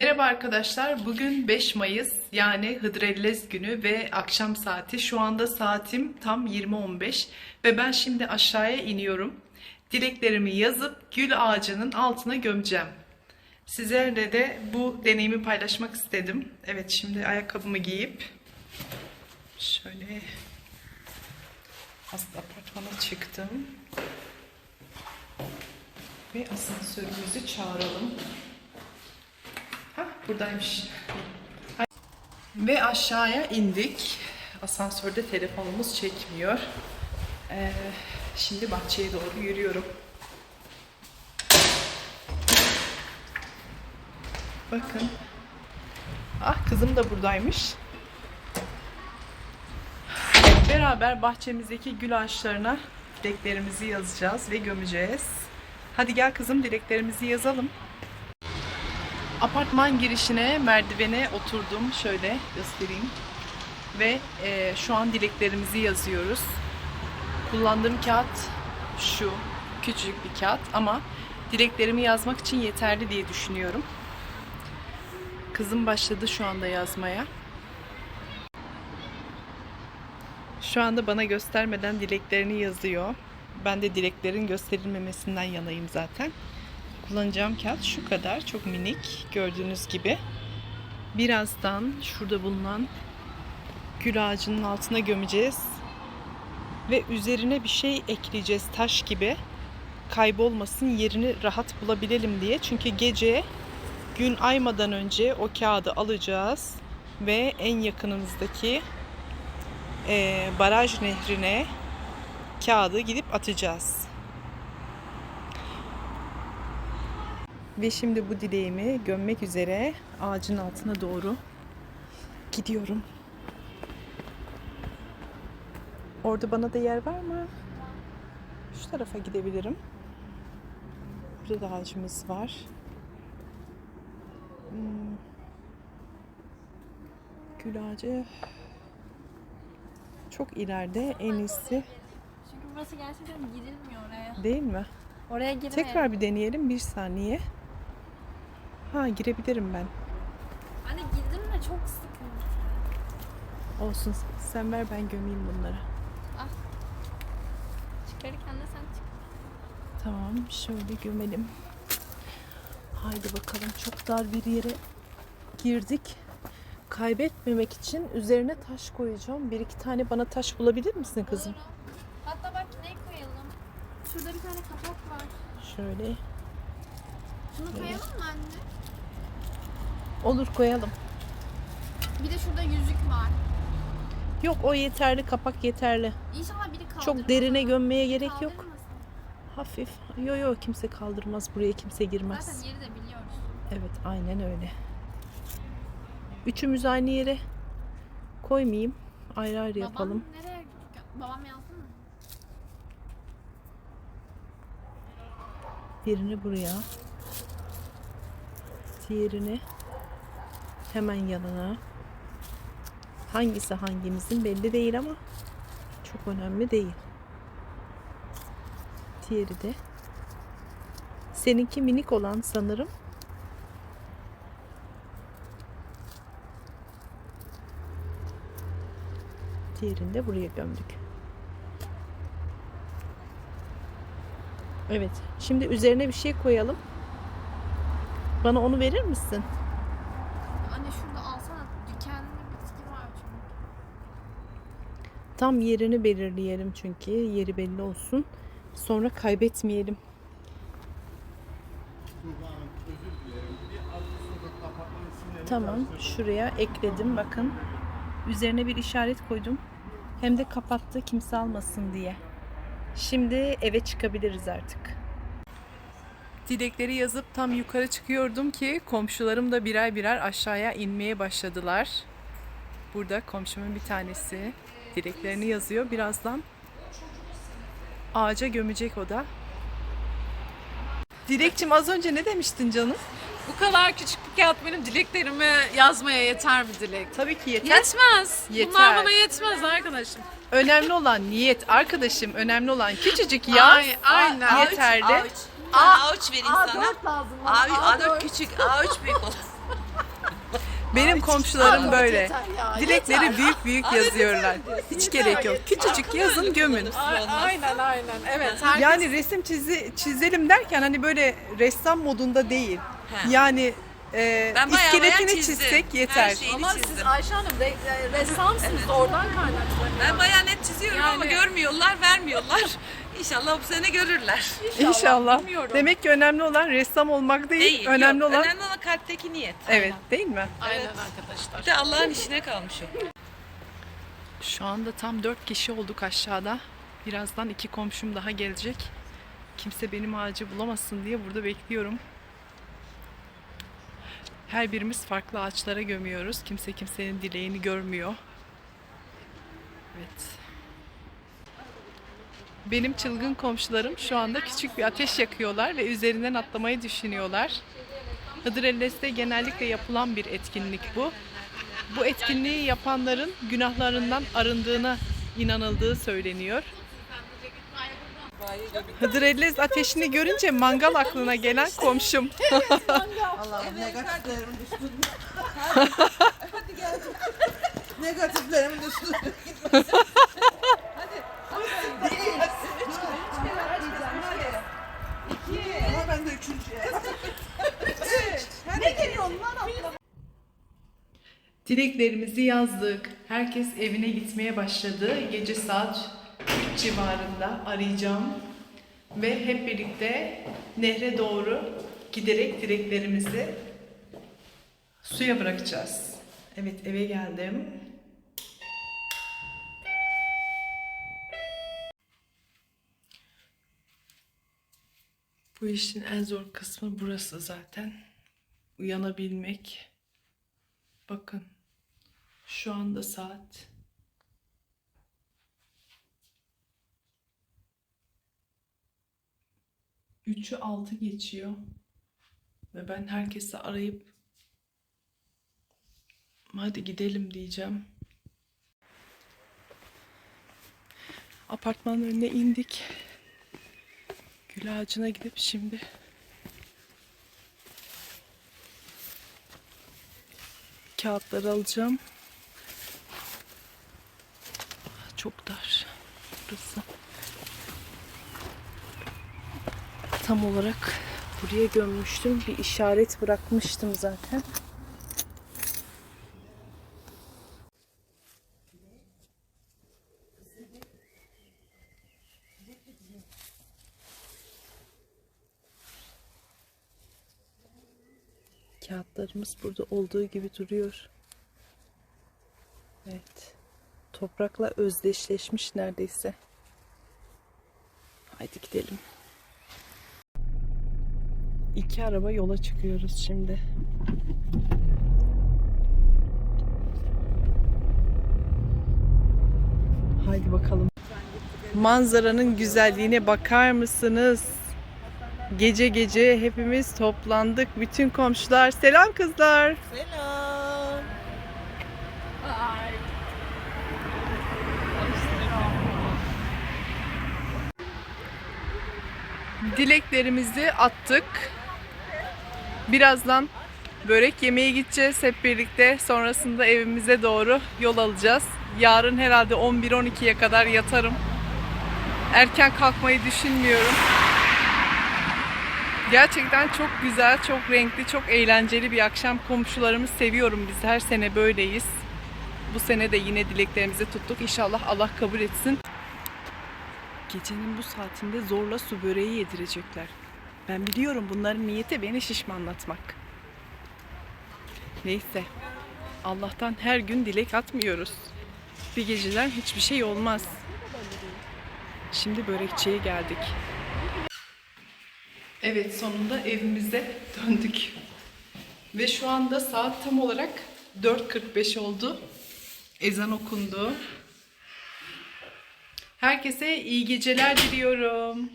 Merhaba arkadaşlar. Bugün 5 Mayıs yani Hıdrellez günü ve akşam saati. Şu anda saatim tam 20.15 ve ben şimdi aşağıya iniyorum. Dileklerimi yazıp gül ağacının altına gömeceğim. Sizlerle de bu deneyimi paylaşmak istedim. Evet şimdi ayakkabımı giyip şöyle aslında apartmana çıktım. Ve asansörümüzü çağıralım. Buradaymış. Ve aşağıya indik. Asansörde telefonumuz çekmiyor. Ee, şimdi bahçeye doğru yürüyorum. Bakın. Ah kızım da buradaymış. Beraber bahçemizdeki gül ağaçlarına dileklerimizi yazacağız ve gömeceğiz. Hadi gel kızım dileklerimizi yazalım. Apartman girişine merdivene oturdum. Şöyle göstereyim. Ve e, şu an dileklerimizi yazıyoruz. Kullandığım kağıt şu. Küçücük bir kağıt ama dileklerimi yazmak için yeterli diye düşünüyorum. Kızım başladı şu anda yazmaya. Şu anda bana göstermeden dileklerini yazıyor. Ben de dileklerin gösterilmemesinden yanayım zaten. Kullanacağım kağıt şu kadar. Çok minik. Gördüğünüz gibi. Birazdan şurada bulunan gül ağacının altına gömeceğiz. Ve üzerine bir şey ekleyeceğiz taş gibi. Kaybolmasın yerini rahat bulabilelim diye. Çünkü gece gün aymadan önce o kağıdı alacağız. Ve en yakınımızdaki eee, baraj nehrine kağıdı gidip atacağız. Ve şimdi bu dileğimi gömmek üzere ağacın altına doğru gidiyorum. Orada bana da yer var mı? Şu tarafa gidebilirim. Burada da ağacımız var. Hmm. Gül ağacı çok ileride en iyisi Çünkü burası gerçekten girilmiyor oraya. değil mi? Oraya girmeyelim. Tekrar bir deneyelim bir saniye. Ha girebilirim ben. Anne girdim de çok sıkıntı. Olsun sen ver ben gömeyim bunları. Çıkarırken de sen çık. Tamam şöyle gömelim. Haydi bakalım çok dar bir yere girdik. Kaybetmemek için üzerine taş koyacağım. Bir iki tane bana taş bulabilir misin kızım? Olur. Hatta bak ne koyalım? Şurada bir tane kapak var. Şöyle. Şunu koyalım mı anne? Olur koyalım. Bir de şurada yüzük var. Yok o yeterli kapak yeterli. İnşallah biri kaldırmaz. Çok derine gömmeye gerek yok. Kaldırmasın. Hafif. Yo yo kimse kaldırmaz buraya kimse girmez. Zaten yeri de biliyoruz. Evet aynen öyle. Üçümüz aynı yere koymayayım. Ayrı ayrı yapalım. Babam nereye? Babam yazdı mı? Birini buraya. Diğerini hemen yanına. Hangisi hangimizin belli değil ama çok önemli değil. Diğeri de. Seninki minik olan sanırım. Diğerini de buraya gömdük. Evet. Şimdi üzerine bir şey koyalım. Bana onu verir misin? Anne şurada alsana. Dikenli bitki var çünkü. Tam yerini belirleyelim çünkü yeri belli olsun. Sonra kaybetmeyelim. Tamam, şuraya ekledim bakın. Üzerine bir işaret koydum. Hem de kapattı kimse almasın diye. Şimdi eve çıkabiliriz artık. Dilekleri yazıp tam yukarı çıkıyordum ki komşularım da birer birer aşağıya inmeye başladılar. Burada komşumun bir tanesi dileklerini yazıyor. Birazdan ağaca gömecek o da. Dilekçim az önce ne demiştin canım? Bu kadar küçük bir kağıt benim dileklerimi yazmaya yeter mi dilek? Tabii ki yeter. Yetmez. Yeter. Bunlar bana yetmez arkadaşım. Önemli olan niyet arkadaşım. Önemli olan küçücük yaz. Ay, aynen. Yeterli. A3. A3 vereyim sana. lazım. A3, A4 küçük, A3 büyük olsun. Benim komşularım Ay, böyle. yeter ya, Dilekleri yeter. büyük büyük yazıyorlar. Hiç gerek yok. Küçücük yazın gömün. Ay- Aynen aynen. Evet. Herkes Yani resim çizi, çizelim derken hani böyle ressam modunda değil. Yani e, Ben bayağı iskeletini çizdim. çizsek yeter. Her şeyini ama siz. Ayşe Hanım re- re- ressamsınız oradan kaynaklanıyor. Ben bayağı net çiziyorum ama Yani- görmüyorlar, vermiyorlar. İnşallah bu sene görürler. İnşallah. bilmiyorum. Demek ki önemli olan ressam olmak değil, Değil. önemli yok. olan önemli olan kalpteki niyet. evet, değil mi? Aynen arkadaşlar. Bir de Allah'ın işine kalmış o. Şu anda tam dört kişi olduk aşağıda. Birazdan iki komşum daha gelecek. Kimse benim ağacı bulamasın diye burada bekliyorum. Her birimiz farklı ağaçlara gömüyoruz. Kimse kimsenin dileğini görmüyor. Evet. Benim çılgın komşularım şu anda küçük bir ateş yakıyorlar ve üzerinden atlamayı düşünüyorlar. Hıdrellez'de genellikle yapılan bir etkinlik bu. Bu etkinliği yapanların günahlarından arındığına inanıldığı söyleniyor. Hıdrellez ateşini görünce mangal aklına gelen komşum. Negatiflerimin üstüne. Ama ben de üçüncüye. Dileklerimizi yazdık. Herkes evine gitmeye başladı. Gece saat 3 civarında arayacağım. Ve hep birlikte nehre doğru giderek dileklerimizi suya bırakacağız. Evet eve geldim. Bu işin en zor kısmı burası zaten. Uyanabilmek. Bakın. Şu anda saat Üçü altı geçiyor. Ve ben herkesi arayıp hadi gidelim diyeceğim. Apartmanın önüne indik. Gül ağacına gidip şimdi kağıtları alacağım. Çok dar burası. Tam olarak buraya gömmüştüm. Bir işaret bırakmıştım zaten. Kağıtlarımız burada olduğu gibi duruyor. Evet. Toprakla özdeşleşmiş neredeyse. Haydi gidelim. İki araba yola çıkıyoruz şimdi. Haydi bakalım. Manzaranın güzelliğine bakar mısınız? Gece gece hepimiz toplandık. Bütün komşular. Selam kızlar. Selam. Dileklerimizi attık. Birazdan börek yemeye gideceğiz hep birlikte. Sonrasında evimize doğru yol alacağız. Yarın herhalde 11-12'ye kadar yatarım. Erken kalkmayı düşünmüyorum. Gerçekten çok güzel, çok renkli, çok eğlenceli bir akşam. Komşularımı seviyorum biz. Her sene böyleyiz. Bu sene de yine dileklerimizi tuttuk. İnşallah Allah kabul etsin. Gecenin bu saatinde zorla su böreği yedirecekler. Ben biliyorum bunların niyeti beni şişmanlatmak. Neyse. Allah'tan her gün dilek atmıyoruz. Bir geceden hiçbir şey olmaz. Şimdi börekçiye geldik. Evet sonunda evimize döndük. Ve şu anda saat tam olarak 4.45 oldu. Ezan okundu. Herkese iyi geceler diliyorum.